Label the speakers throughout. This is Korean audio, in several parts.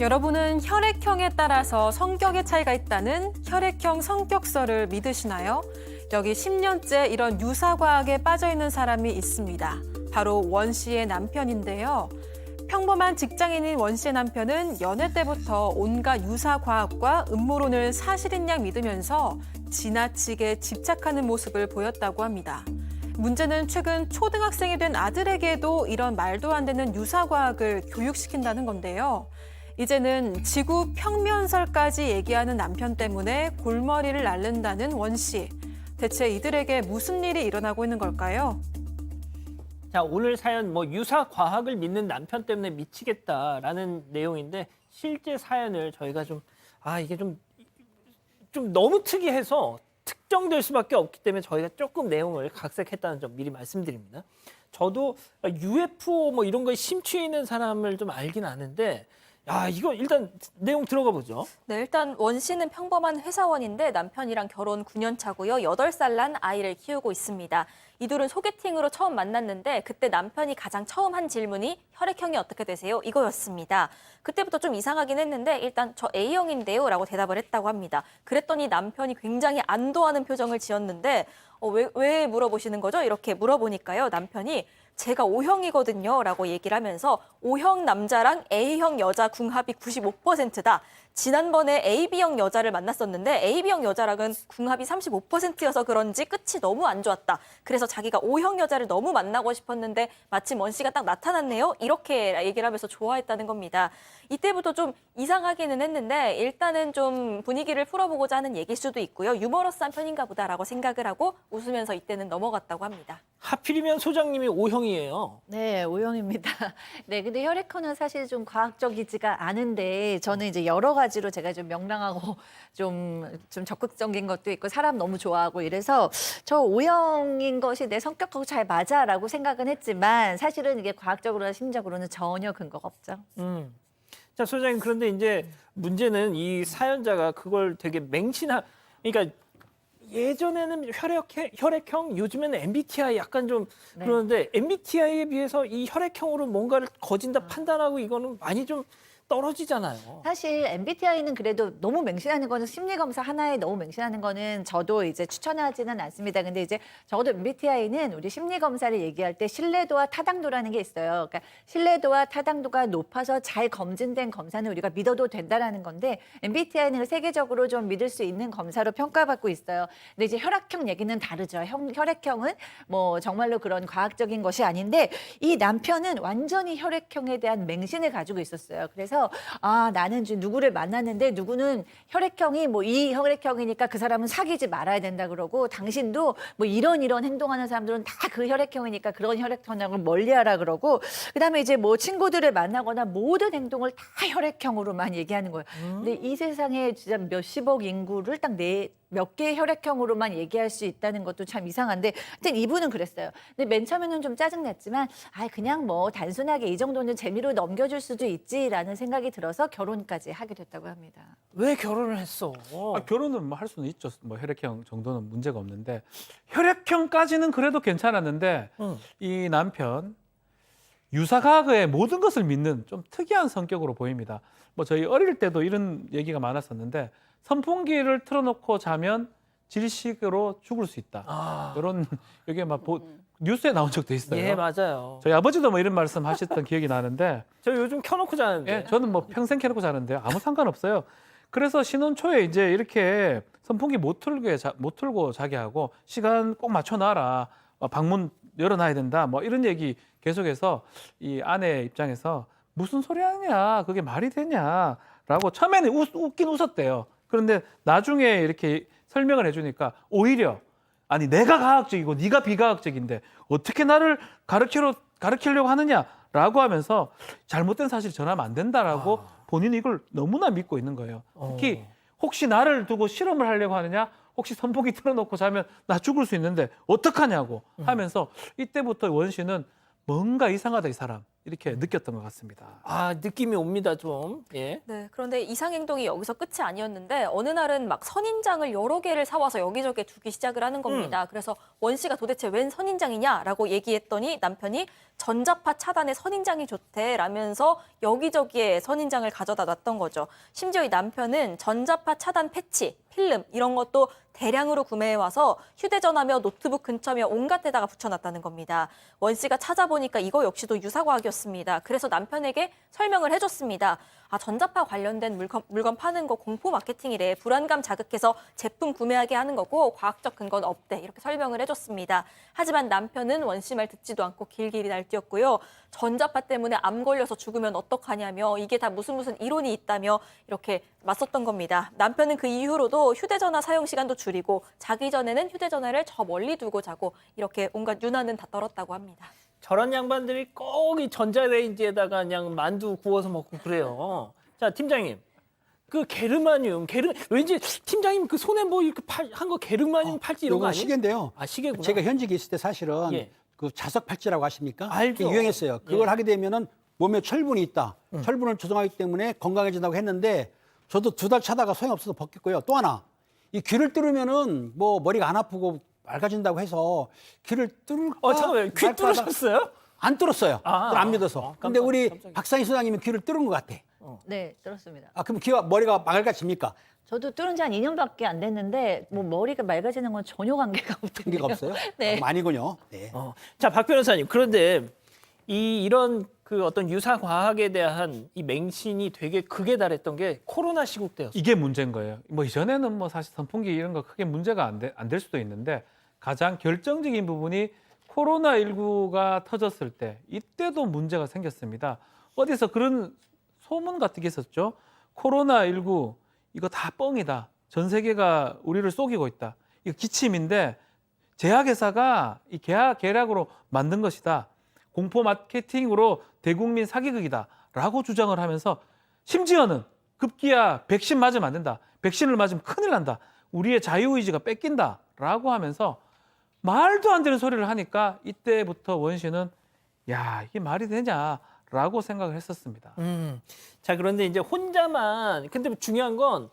Speaker 1: 여러분은 혈액형에 따라서 성격의 차이가 있다는 혈액형 성격설을 믿으시나요? 여기 10년째 이런 유사과학에 빠져 있는 사람이 있습니다. 바로 원 씨의 남편인데요. 평범한 직장인인 원 씨의 남편은 연애 때부터 온갖 유사 과학과 음모론을 사실인 양 믿으면서 지나치게 집착하는 모습을 보였다고 합니다. 문제는 최근 초등학생이 된 아들에게도 이런 말도 안 되는 유사 과학을 교육시킨다는 건데요. 이제는 지구 평면설까지 얘기하는 남편 때문에 골머리를 앓는다는 원 씨. 대체 이들에게 무슨 일이 일어나고 있는 걸까요?
Speaker 2: 자 오늘 사연 뭐 유사 과학을 믿는 남편 때문에 미치겠다라는 내용인데 실제 사연을 저희가 좀 아 이게 좀 좀 너무 특이해서 특정될 수밖에 없기 때문에 저희가 조금 내용을 각색했다는 점 미리 말씀드립니다. 저도 UFO 뭐 이런 거에 심취해 있는 사람을 좀 알긴 아는데 야 이거 일단 내용 들어가 보죠.
Speaker 3: 네, 일단 원 씨는 평범한 회사원인데 남편이랑 결혼 9년 차고요. 8살 난 아이를 키우고 있습니다. 이 둘은 소개팅으로 처음 만났는데 그때 남편이 가장 처음 한 질문이 혈액형이 어떻게 되세요? 이거였습니다. 그때부터 좀 이상하긴 했는데 일단 저 A형인데요 라고 대답을 했다고 합니다. 그랬더니 남편이 굉장히 안도하는 표정을 지었는데 어, 왜, 왜 물어보시는 거죠? 이렇게 물어보니까요. 남편이 제가 O형이거든요 라고 얘기를 하면서 O형 남자랑 A형 여자 궁합이 95%다. 지난번에 AB형 여자를 만났었는데 AB형 여자랑은 궁합이 35%여서 그런지 끝이 너무 안 좋았다. 그래서 자기가 O형 여자를 너무 만나고 싶었는데 마침 원 씨가 딱 나타났네요. 이렇게 얘기를 하면서 좋아했다는 겁니다. 이때부터 좀 이상하기는 했는데 일단은 좀 분위기를 풀어보고자 하는 얘기일 수도 있고요. 유머러스한 편인가 보다라고 생각을 하고 웃으면서 이때는 넘어갔다고 합니다.
Speaker 2: 하필이면 소장님이 O형이에요.
Speaker 4: 네, O형입니다. 네, 근데 혈액형은 사실 좀 과학적이지가 않은데 저는 이제 여러 가지 로 제가 좀 명랑하고 좀, 좀 적극적인 것도 있고 사람 너무 좋아하고 이래서 저 O형인 것이 내 성격하고 잘 맞아라고 생각은 했지만 사실은 이게 과학적으로나 심리적으로는 전혀 근거가 없죠.
Speaker 2: 음. 자 소장님 그런데 이제 문제는 이 사연자가 그걸 되게 맹신하 그러니까 예전에는 혈액 혈액형 요즘에는 MBTI 약간 좀
Speaker 4: 네.
Speaker 2: 그러는데 MBTI에 비해서 이 혈액형으로 뭔가를 거진다 판단하고 이거는 많이 좀 떨어지잖아요.
Speaker 4: 사실 MBTI는 그래도 너무 맹신하는 거는 심리 검사 하나에 너무 맹신하는 거는 저도 이제 추천하지는 않습니다. 근데 이제 적어도 MBTI는 우리 심리 검사를 얘기할 때 신뢰도와 타당도라는 게 있어요. 그러니까 신뢰도와 타당도가 높아서 잘 검증된 검사는 우리가 믿어도 된다라는 건데 MBTI는 세계적으로 좀 믿을 수 있는 검사로 평가받고 있어요. 근데 이제 혈액형 얘기는 다르죠. 형, 혈액형은 뭐 정말로 그런 과학적인 것이 아닌데 이 남편은 완전히 혈액형에 대한 맹신을 가지고 있었어요. 그래서 아 나는 지금 누구를 만났는데 누구는 혈액형이 뭐 이 혈액형이니까 그 사람은 사귀지 말아야 된다 그러고 당신도 뭐 이런 이런 행동하는 사람들은 다 그 혈액형이니까 그런 혈액형을 멀리하라 그러고 그다음에 이제 뭐 친구들을 만나거나 모든 행동을 다 혈액형으로만 얘기하는 거예요. 근데 이 세상에 진짜 몇십억 인구를 딱네몇 개의 혈액형으로만 얘기할 수 있다는 것도 참 이상한데 하여튼 이분은 그랬어요. 근데 맨 처음에는 좀 짜증났지만 아 그냥 뭐 단순하게 이 정도는 재미로 넘겨줄 수도 있지라는 생각 이 들어서 결혼까지 하게 됐다고 합니다.
Speaker 2: 왜 결혼을 했어?
Speaker 5: 아, 결혼은 뭐 할 수는 있죠. 뭐 혈액형 정도는 문제가 없는데 혈액형까지는 그래도 괜찮았는데
Speaker 2: 응.
Speaker 5: 이 남편 유사과학의 모든 것을 믿는 좀 특이한 성격으로 보입니다. 뭐 저희 어릴 때도 이런 얘기가 많았었는데 선풍기를 틀어놓고 자면 질식으로 죽을 수 있다.
Speaker 2: 아,
Speaker 5: 이런 여기 막 보- 뉴스에 나온 적도 있어요.
Speaker 2: 예 맞아요.
Speaker 5: 저희 아버지도 뭐 이런 말씀 하셨던 기억이 나는데
Speaker 2: 저 요즘 켜놓고 자는데.
Speaker 5: 예, 저는 뭐 평생 켜놓고 자는데요. 아무 상관없어요. 그래서 신혼 초에 이제 이렇게 선풍기 못 틀게 자, 못 틀고 자게 하고 시간 꼭 맞춰 놔라. 어, 방문 열어놔야 된다. 뭐 이런 얘기 계속해서 이 아내 입장에서 무슨 소리 하냐? 그게 말이 되냐?라고 처음에는 웃, 웃긴 웃었대요. 그런데 나중에 이렇게 설명을 해주니까 오히려 아니 내가 과학적이고 네가 비과학적인데 어떻게 나를 가르치려 가르치려고 하느냐라고 하면서 잘못된 사실 전하면 안 된다라고 본인이 이걸 너무나 믿고 있는 거예요. 특히
Speaker 2: 어.
Speaker 5: 혹시 나를 두고 실험을 하려고 하느냐? 혹시 선풍기 틀어놓고 자면 나 죽을 수 있는데 어떡하냐고 하면서 이때부터 원 씨는 뭔가 이상하다 이 사람. 이렇게 느꼈던 것 같습니다.
Speaker 2: 아 느낌이 옵니다 좀. 예.
Speaker 3: 네, 그런데 이상 행동이 여기서 끝이 아니었는데 어느 날은 막 선인장을 여러 개를 사와서 여기저기 두기 시작을 하는 겁니다. 그래서 원 씨가 도대체 웬 선인장이냐라고 얘기했더니 남편이 전자파 차단에 선인장이 좋대라면서 여기저기에 선인장을 가져다 놨던 거죠. 심지어 이 남편은 전자파 차단 패치, 필름 이런 것도 대량으로 구매해 와서 휴대전화며 노트북 근처며 온갖 데다가 붙여놨다는 겁니다. 원 씨가 찾아보니까 이거 역시도 유사과학이었습니다. 그래서 남편에게 설명을 해줬습니다. 아 전자파 관련된 물건, 물건 파는 거 공포 마케팅이래. 불안감 자극해서 제품 구매하게 하는 거고 과학적 근거는 없대. 이렇게 설명을 해줬습니다. 하지만 남편은 원씨 말 듣지도 않고 길길이 날뛰었고요. 전자파 때문에 암 걸려서 죽으면 어떡하냐며 이게 다 무슨 무슨 이론이 있다며 이렇게 맞섰던 겁니다. 남편은 그 이후로도 휴대전화 사용 시간도 줄이고 자기 전에는 휴대전화를 저 멀리 두고 자고 이렇게 온갖 유난은 다 떨었다고 합니다.
Speaker 2: 저런 양반들이 꼭 이 전자레인지에다가 그냥 만두 구워서 먹고 그래요. 자 팀장님. 그 게르마늄, 게르 왠지 팀장님 그 손에 뭐 이렇게 한 거 게르마늄 팔찌 이런 거
Speaker 6: 요거
Speaker 2: 아니에요?
Speaker 6: 시계인데요.
Speaker 2: 아 시계구나.
Speaker 6: 제가 현직에 있을 때 사실은
Speaker 2: 예.
Speaker 6: 그 자석 팔찌라고 하십니까?
Speaker 2: 알죠.
Speaker 6: 그게 유행했어요. 그걸
Speaker 2: 예.
Speaker 6: 하게 되면은 몸에 철분이 있다.
Speaker 2: 음.
Speaker 6: 철분을 조성하기 때문에 건강해진다고 했는데 저도 두 달 차다가 소용없어서 벗겼고요. 또 하나 이 귀를 뚫으면은 뭐 머리가 안 아프고 맑아진다고 해서 귀를 뚫을까
Speaker 2: 어 잠깐만요. 귀 뚫으셨어요?
Speaker 6: 안 뚫었어요.
Speaker 2: 아,
Speaker 6: 그걸 안
Speaker 2: 아,
Speaker 6: 믿어서.
Speaker 2: 아,
Speaker 6: 근데 우리
Speaker 2: 깜짝이야.
Speaker 6: 박상희 소장님이 귀를 뚫은 것 같아.
Speaker 4: 네, 들었습니다.
Speaker 6: 아 그럼 귀가 머리가 맑아집니까?
Speaker 4: 저도 뚫은 지 한 2년밖에 안 됐는데 뭐 머리가 맑아지는 건 전혀 관계가 없던데요.
Speaker 6: 관계가 없어요?
Speaker 4: 네.
Speaker 6: 아, 아니군요. 네.
Speaker 2: 어. 자, 박 변호사님. 그런데 이 이런 그 어떤 유사 과학에 대한 이 맹신이 되게 극에 달했던 게 코로나 시국 때였어요.
Speaker 5: 이게 문제인 거예요. 뭐 이전에는 뭐 사실 선풍기 이런 거 크게 문제가 안 될 수도 있는데 가장 결정적인 부분이 코로나 19가 터졌을 때 이때도 문제가 생겼습니다. 어디서 그런 소문 같은 게 있었죠. 코로나 19 이거 다 뻥이다. 전 세계가 우리를 속이고 있다. 이거 기침인데 제약회사가 이 계약 계략으로 만든 것이다. 공포 마케팅으로 대국민 사기극이다 라고 주장을 하면서 심지어는 급기야 백신 맞으면 안 된다. 백신을 맞으면 큰일 난다. 우리의 자유의지가 뺏긴다 라고 하면서 말도 안 되는 소리를 하니까 이때부터 원 씨는 야 이게 말이 되냐라고 생각을 했었습니다.
Speaker 2: 음. 자, 그런데 이제 혼자만 근데 중요한 건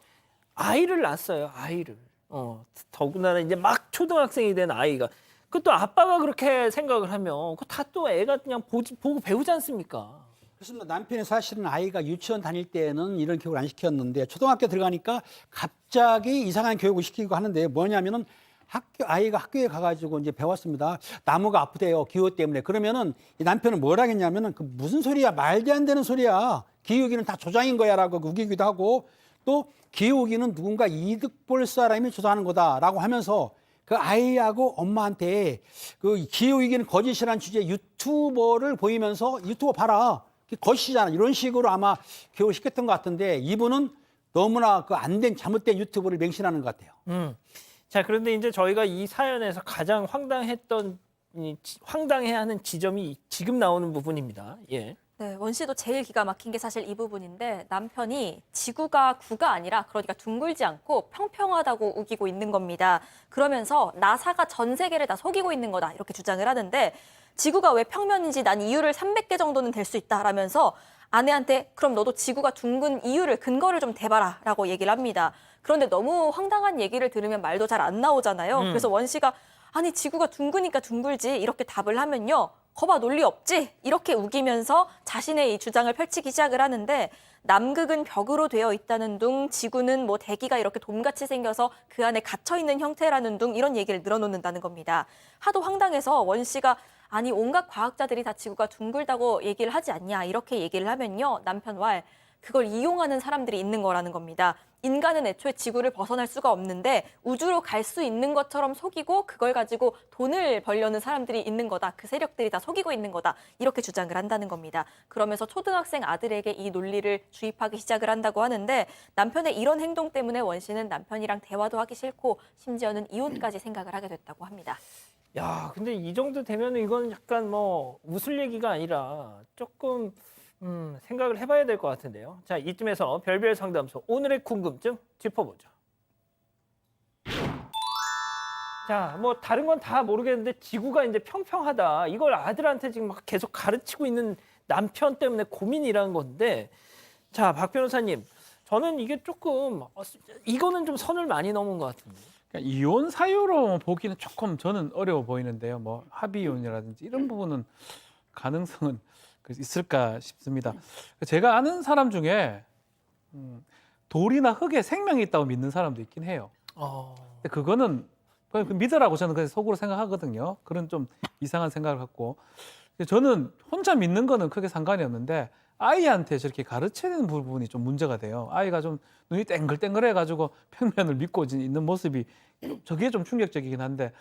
Speaker 2: 아이를 낳았어요. 아이를. 어, 더군다나 이제 막 초등학생이 된 아이가 그것도 아빠가 그렇게 생각을 하면 그 다 또 애가 그냥 보지, 보고 배우지 않습니까?
Speaker 6: 그렇습니다. 남편이 사실은 아이가 유치원 다닐 때는 이런 교육을 안 시켰는데 초등학교 들어가니까 갑자기 이상한 교육을 시키고 하는데 뭐냐면은 학교 아이가 학교에 가가지고 이제 배웠습니다. 나무가 아프대요 기후 때문에 그러면은 이 남편은 뭘 하겠냐면은 그 무슨 소리야 말도 안 되는 소리야 기후기는 다 조장인 거야라고 우기기도 하고 또 기후기는 누군가 이득 볼 사람이 조장하는 거다라고 하면서 그 아이하고 엄마한테 그 기후위기는 거짓이라는 주제 유튜버를 보이면서 유튜버 봐라. 그게 거짓이잖아. 이런 식으로 아마 교육을 시켰던 것 같은데 이분은 너무나 그 안 된 잘못된 유튜브를 맹신하는 것 같아요.
Speaker 2: 음. 자, 그런데 이제 저희가 이 사연에서 가장 황당했던 황당해하는 지점이 지금 나오는 부분입니다. 예.
Speaker 3: 네, 원 씨도 제일 기가 막힌 게 사실 이 부분인데 남편이 지구가 구가 아니라 그러니까 둥글지 않고 평평하다고 우기고 있는 겁니다. 그러면서 나사가 전 세계를 다 속이고 있는 거다 이렇게 주장을 하는데 지구가 왜 평면인지 난 이유를 300개 정도는 될 수 있다라면서 아내한테 그럼 너도 지구가 둥근 이유를 근거를 좀 대봐라 라고 얘기를 합니다. 그런데 너무 황당한 얘기를 들으면 말도 잘 안 나오잖아요.
Speaker 2: 음.
Speaker 3: 그래서 원 씨가 아니 지구가 둥그니까 둥글지 이렇게 답을 하면요. 거봐 논리 없지 이렇게 우기면서 자신의 이 주장을 펼치기 시작을 하는데 남극은 벽으로 되어 있다는 둥 지구는 뭐 대기가 이렇게 돔같이 생겨서 그 안에 갇혀 있는 형태라는 둥 이런 얘기를 늘어놓는다는 겁니다. 하도 황당해서 원 씨가 아니 온갖 과학자들이 다 지구가 둥글다고 얘기를 하지 않냐 이렇게 얘기를 하면요 남편 왈 그걸 이용하는 사람들이 있는 거라는 겁니다. 인간은 애초에 지구를 벗어날 수가 없는데 우주로 갈 수 있는 것처럼 속이고 그걸 가지고 돈을 벌려는 사람들이 있는 거다. 그 세력들이 다 속이고 있는 거다. 이렇게 주장을 한다는 겁니다. 그러면서 초등학생 아들에게 이 논리를 주입하기 시작을 한다고 하는데 남편의 이런 행동 때문에 원 씨는 남편이랑 대화도 하기 싫고 심지어는 이혼까지 생각을 하게 됐다고 합니다.
Speaker 2: 야, 근데 이 정도 되면 이건 약간 뭐 웃을 얘기가 아니라 조금 음, 생각을 해봐야 될 것 같은데요. 자, 이쯤에서 별별 상담소 오늘의 궁금증 짚어보죠. 자, 뭐 다른 건 다 모르겠는데 지구가 이제 평평하다. 이걸 아들한테 지금 막 계속 가르치고 있는 남편 때문에 고민이라는 건데 자, 박 변호사님. 저는 이게 조금 어, 이거는 좀 선을 많이 넘은 것 같은데.
Speaker 5: 그러니까 이혼 사유로 보기는 조금 저는 어려워 보이는데요. 뭐 합의 이혼이라든지 이런 부분은 가능성은 그 있을까 싶습니다. 제가 아는 사람 중에 음, 돌이나 흙에 생명이 있다고 믿는 사람도 있긴 해요.
Speaker 2: 어.
Speaker 5: 근데 그거는 그냥 그 믿으라고 저는 그냥 속으로 생각하거든요. 그런 좀 이상한 생각을 갖고 저는 혼자 믿는 거는 크게 상관이 없는데 아이한테 저렇게 가르치는 부분이 좀 문제가 돼요. 아이가 좀 눈이 땡글땡글해 가지고 평면을 믿고 있는 모습이 저게 좀 충격적이긴 한데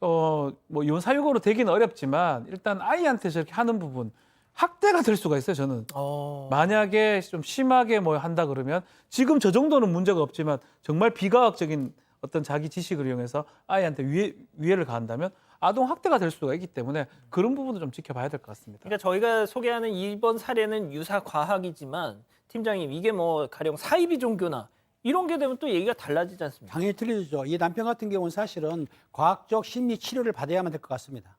Speaker 5: 어뭐 이혼 사유고로 되기는 어렵지만 일단 아이한테 저렇게 하는 부분 학대가 될 수가 있어요. 저는
Speaker 2: 어.
Speaker 5: 만약에 좀 심하게 뭐 한다 그러면 지금 저 정도는 문제가 없지만 정말 비과학적인 어떤 자기 지식을 이용해서 아이한테 위해, 위해를 가한다면 아동 학대가 될 수가 있기 때문에 그런 부분도 좀 지켜봐야 될 것 같습니다.
Speaker 2: 그러니까 저희가 소개하는 이번 사례는 유사 과학이지만 팀장님 이게 뭐 가령 사이비 종교나 이런 게 되면 또 얘기가 달라지지 않습니까?
Speaker 6: 당연히 틀리죠. 이 남편 같은 경우는 사실은 과학적 심리 치료를 받아야만 될 것 같습니다.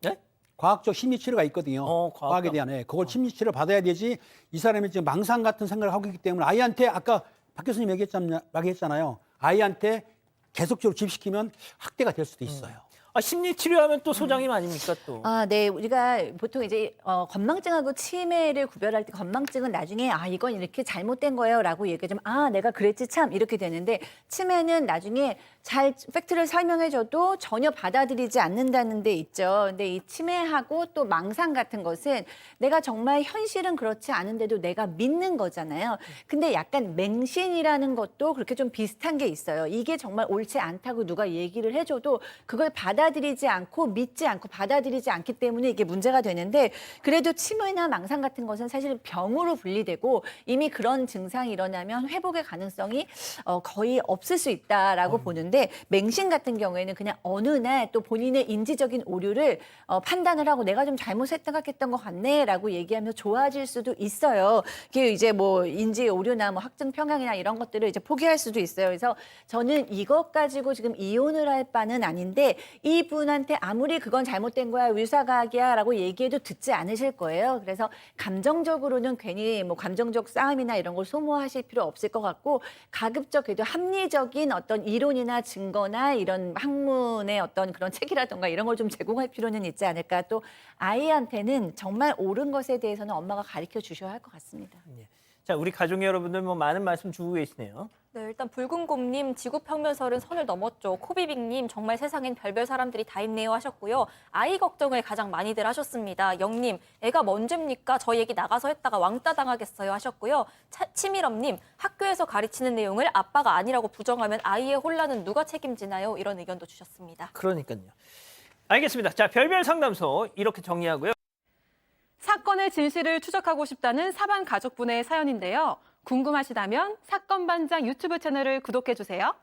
Speaker 2: 네?
Speaker 6: 과학적 심리 치료가 있거든요.
Speaker 2: 어, 과학적?
Speaker 6: 과학 에 대한 예, 그걸 심리 치료 받아야 되지. 이 사람이 지금 망상 같은 생각을 하고 있기 때문에 아이한테 아까 박 교수님 얘기했잖아요. 얘기했잖아요. 아이한테 계속적으로 집시키면 학대가 될 수도 있어요.
Speaker 2: 아, 심리 치료하면 또 소장님 아닙니까 또?
Speaker 4: 아, 네. 우리가 보통 이제 어, 건망증하고 치매를 구별할 때 건망증은 나중에 아, 이건 이렇게 잘못된 거예요라고 얘기하면 아, 내가 그랬지 참 이렇게 되는데 치매는 나중에 잘 팩트를 설명해 줘도 전혀 받아들이지 않는다는 데 있죠. 근데 이 치매하고 또 망상 같은 것은 내가 정말 현실은 그렇지 않은데도 내가 믿는 거잖아요. 근데 약간 맹신이라는 것도 그렇게 좀 비슷한 게 있어요. 이게 정말 옳지 않다고 누가 얘기를 해 줘도 그걸 받아 들이지 않고 믿지 않고 받아들이지 않기 때문에 이게 문제가 되는데 그래도 치매나 망상 같은 것은 사실 병으로 분리되고 이미 그런 증상이 일어나면 회복의 가능성이 어, 거의 없을 수 있다라고 보는데 맹신 같은 경우에는 그냥 어느 날 또 본인의 인지적인 오류를 어, 판단을 하고 내가 좀 잘못 생각했던 것 같네라고 얘기하며 좋아질 수도 있어요. 그게 이제 뭐 인지 오류나 뭐 학증 평양이나 이런 것들을 이제 포기할 수도 있어요. 그래서 저는 이것 가지고 지금 이혼을 할 바는 아닌데 이 분한테 아무리 그건 잘못된 거야 유사과학이야 라고 얘기해도 듣지 않으실 거예요. 그래서 감정적으로는 괜히 뭐 감정적 싸움이나 이런 걸 소모하실 필요 없을 것 같고 가급적 그래도 합리적인 어떤 이론이나 증거나 이런 학문의 어떤 그런 책이라던가 이런 걸 좀 제공할 필요는 있지 않을까. 또 아이한테는 정말 옳은 것에 대해서는 엄마가 가르쳐 주셔야 할 것 같습니다.
Speaker 2: 자, 우리 가족 여러분들 뭐 많은 말씀 주고 계시네요.
Speaker 3: 네, 일단 붉은곰님 지구 평면설은 선을 넘었죠. 코비빅님 정말 세상엔 별별 사람들이 다 있네요 하셨고요. 아이 걱정을 가장 많이들 하셨습니다. 영님 애가 뭔죄입니까? 저 얘기 나가서 했다가 왕따 당하겠어요 하셨고요. 차, 치밀엄님 학교에서 가르치는 내용을 아빠가 아니라고 부정하면 아이의 혼란은 누가 책임지나요? 이런 의견도 주셨습니다.
Speaker 2: 그러니까요. 알겠습니다. 자, 별별 상담소 이렇게 정리하고요.
Speaker 1: 사건의 진실을 추적하고 싶다는 사반 가족분의 사연인데요. 궁금하시다면 사건 반장 유튜브 채널을 구독해 주세요.